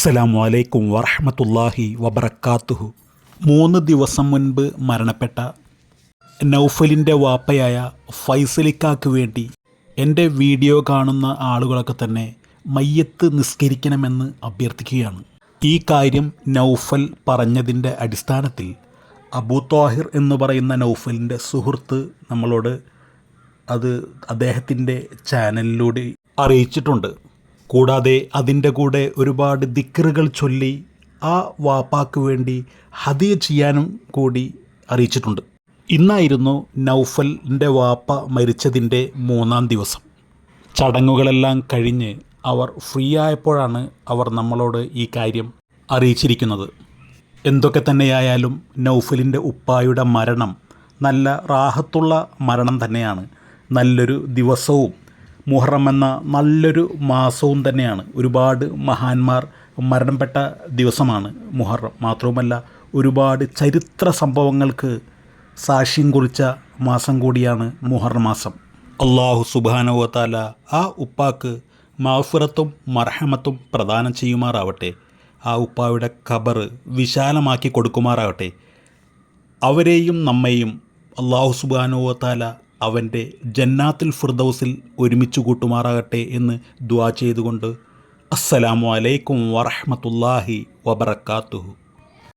അസ്സലാമു വലൈക്കും വറഹമത്തല്ലാഹി വബർക്കാത്തുഹു മൂന്ന് ദിവസം മുൻപ് മരണപ്പെട്ട നൗഫലിന്റെ വാപ്പയായ ഫൈസലിക്കാക്ക് വേണ്ടി എന്റെ വീഡിയോ കാണുന്ന ആളുകളൊക്കെ തന്നെ മയ്യത്ത് നിസ്കരിക്കണമെന്ന് അഭ്യർത്ഥിക്കുകയാണ്. ഈ കാര്യം നൗഫൽ പറഞ്ഞതിന്റെ അടിസ്ഥാനത്തിൽ അബൂ താഹിർ എന്ന് പറയുന്ന നൗഫലിന്റെ സുഹൃത്ത് നമ്മളോട് അത് അദ്ദേഹത്തിന്റെ ചാനലിലൂടെ അറിയിച്ചിട്ടുണ്ട്. കൂടാതെ അതിന്റെ കൂടെ ഒരുപാട് ദിക്കറുകൾ ചൊല്ലി ആ വാപ്പാക്ക് വേണ്ടി ഹതിയ ചെയ്യാനും കൂടി അറിയിച്ചിട്ടുണ്ട്. ഇന്നായിരുന്നു നൗഫലിന്റെ വാപ്പ മരിച്ചതിന്റെ മൂന്നാം ദിവസം. ചടങ്ങുകളെല്ലാം കഴിഞ്ഞ് അവർ ഫ്രീ ആയപ്പോഴാണ് അവർ നമ്മളോട് ഈ കാര്യം അറിയിച്ചിരിക്കുന്നത്. എന്തൊക്കെ തന്നെയായാലും നൗഫലിന്റെ ഉപ്പായുടെ മരണം നല്ല റാഹത്തുള്ള മരണം തന്നെയാണ്. നല്ലൊരു ദിവസവും മുഹറം എന്ന നല്ലൊരു മാസവും തന്നെയാണ്. ഒരുപാട് മഹാന്മാർ മരണപ്പെട്ട ദിവസമാണ് മുഹറം. മാത്രവുമല്ല ഒരുപാട് ചരിത്ര സംഭവങ്ങൾക്ക് സാക്ഷ്യം കുറിച്ച മാസം കൂടിയാണ് മുഹറം മാസം. അള്ളാഹു സുബാനുവത്താല ആ ഉപ്പാക്ക് മാഫുറത്തും മർഹമത്തും പ്രദാനം ചെയ്യുമാറാവട്ടെ. ആ ഉപ്പായുടെ ഖബറ് വിശാലമാക്കി കൊടുക്കുമാറാവട്ടെ. അവരെയും നമ്മെയും അള്ളാഹു സുബാനുവത്താല അവന്റെ ജന്നാത്തിൽ ഫിർദൗസിൽ ഒരുമിച്ച് കൂട്ടുമാറാകട്ടെ എന്ന് ദ്വാ ചെയ്തുകൊണ്ട് അസ്സലാമു അലൈക്കും വറഹമത്തല്ലാഹി വബർക്കാത്തുഹു